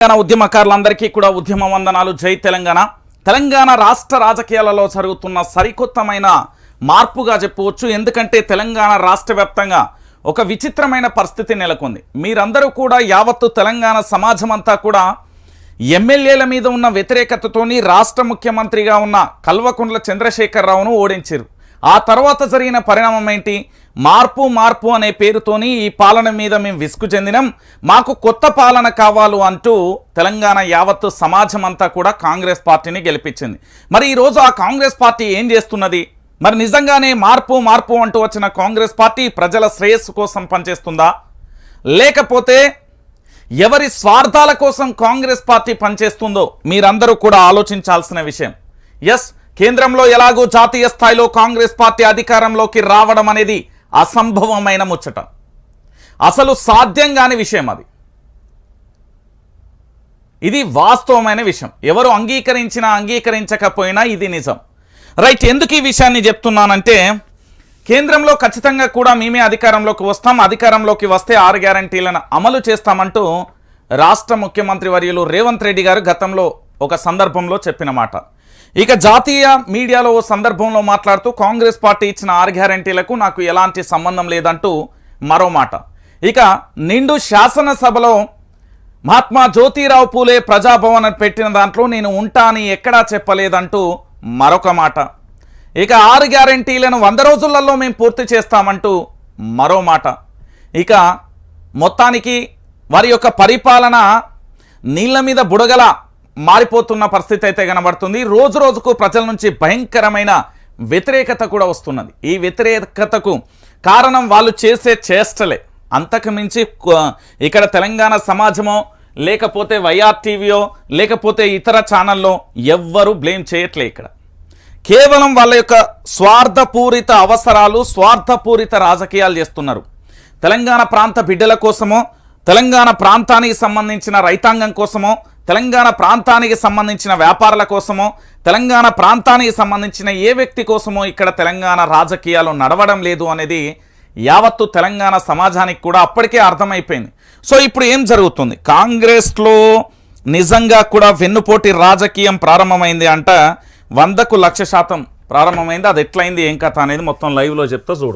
తెలంగాణ ఉద్యమకారులందరికీ కూడా ఉద్యమ వందనాలు. జై తెలంగాణ. తెలంగాణ రాష్ట్ర రాజకీయాలలో జరుగుతున్న సరికొత్తమైన మార్పుగా చెప్పవచ్చు. ఎందుకంటే తెలంగాణ రాష్ట్ర వ్యాప్తంగా ఒక విచిత్రమైన పరిస్థితి నెలకొంది. మీరందరూ కూడా యావత్తు తెలంగాణ సమాజం అంతా కూడా ఎమ్మెల్యేల మీద ఉన్న వ్యతిరేకతతోని రాష్ట్ర ముఖ్యమంత్రిగా ఉన్న కల్వకుంట్ల చంద్రశేఖరరావును ఓడించారు ఆ తర్వాత జరిగిన పరిణామం ఏంటి? మార్పు మార్పు అనే పేరుతోని ఈ పాలన మీద మేము విసుగు చెందినం. మాకు కొత్త పాలన కావాలు అంటూ తెలంగాణ యావత్తు సమాజం అంతా కూడా కాంగ్రెస్ పార్టీని గెలిపించింది. మరి ఈరోజు ఆ కాంగ్రెస్ పార్టీ ఏం చేస్తున్నది? మరి నిజంగానే మార్పు మార్పు అంటూ వచ్చిన కాంగ్రెస్ పార్టీ ప్రజల శ్రేయస్సు కోసం పనిచేస్తుందా? లేకపోతే ఎవరి స్వార్థాల కోసం కాంగ్రెస్ పార్టీ పనిచేస్తుందో మీరందరూ కూడా ఆలోచించాల్సిన విషయం. ఎస్ కేంద్రంలో ఎలాగో జాతీయ స్థాయిలో కాంగ్రెస్ పార్టీ అధికారంలోకి రావడం అనేది అసంభవమైన ముచ్చట. అసలు సాధ్యం కాని విషయం అది. ఇది వాస్తవమైన విషయం. ఎవరు అంగీకరించినా అంగీకరించకపోయినా ఇది నిజం. రైట్ ఎందుకు ఈ విషయాన్ని చెప్తున్నానంటే కేంద్రంలో ఖచ్చితంగా కూడా మేమే అధికారంలోకి వస్తాం అధికారంలోకి వస్తే ఆరు గ్యారంటీలను అమలు చేస్తామంటూ రాష్ట్ర ముఖ్యమంత్రి వర్యులు రేవంత్ రెడ్డి గారు గతంలో ఒక సందర్భంలో చెప్పిన మాట. ఇక జాతీయ మీడియాలో ఓ సందర్భంలో మాట్లాడుతూ కాంగ్రెస్ పార్టీ ఇచ్చిన ఆరు గ్యారంటీలకు నాకు ఎలాంటి సంబంధం లేదంటూ మరో మాట. ఇక నిండు శాసనసభలో మహాత్మా జ్యోతిరావు పూలే ప్రజాభవన్ పెట్టిన దాంట్లో నేను ఉంటా అని ఎక్కడా చెప్పలేదంటూ మరొక మాట. ఇక ఆరు గ్యారంటీలను వంద రోజులలో మేము పూర్తి చేస్తామంటూ మరో మాట. ఇక మొత్తానికి వారి యొక్క పరిపాలన నీళ్ళ మీద బుడగల మారిపోతున్న పరిస్థితి అయితే కనబడుతుంది. రోజు రోజుకు ప్రజల నుంచి భయంకరమైన వ్యతిరేకత కూడా వస్తున్నది. ఈ వ్యతిరేకతకు కారణం వాళ్ళు చేసే చేష్టలే. అంతకుమించి ఇక్కడ తెలంగాణ సమాజమో లేకపోతే వైఆర్ టీవీయో లేకపోతే ఇతర ఛానల్లో ఎవ్వరూ బ్లేమ్ చేయట్లే ఇక్కడ. కేవలం వాళ్ళ యొక్క స్వార్థపూరిత అవసరాలు స్వార్థపూరిత రాజకీయాలు చేస్తున్నారు. తెలంగాణ ప్రాంత బిడ్డల కోసమో తెలంగాణ ప్రాంతానికి సంబంధించిన రైతాంగం కోసమో తెలంగాణ ప్రాంతానికి సంబంధించిన వ్యాపారుల కోసమో తెలంగాణ ప్రాంతానికి సంబంధించిన ఏ వ్యక్తి కోసమో ఇక్కడ తెలంగాణ రాజకీయాలు నడవడం లేదు అనేది యావత్తు తెలంగాణ సమాజానికి కూడా అప్పటికే అర్థమైపోయింది. సో ఇప్పుడు ఏం జరుగుతుంది? కాంగ్రెస్లో నిజంగా కూడా వెన్నుపోటీ రాజకీయం ప్రారంభమైంది అంట. వందకు లక్ష శాతం ప్రారంభమైంది. అది ఎట్లయింది? ఏం కథ అనేది మొత్తం లైవ్లో చెప్తా చూడు.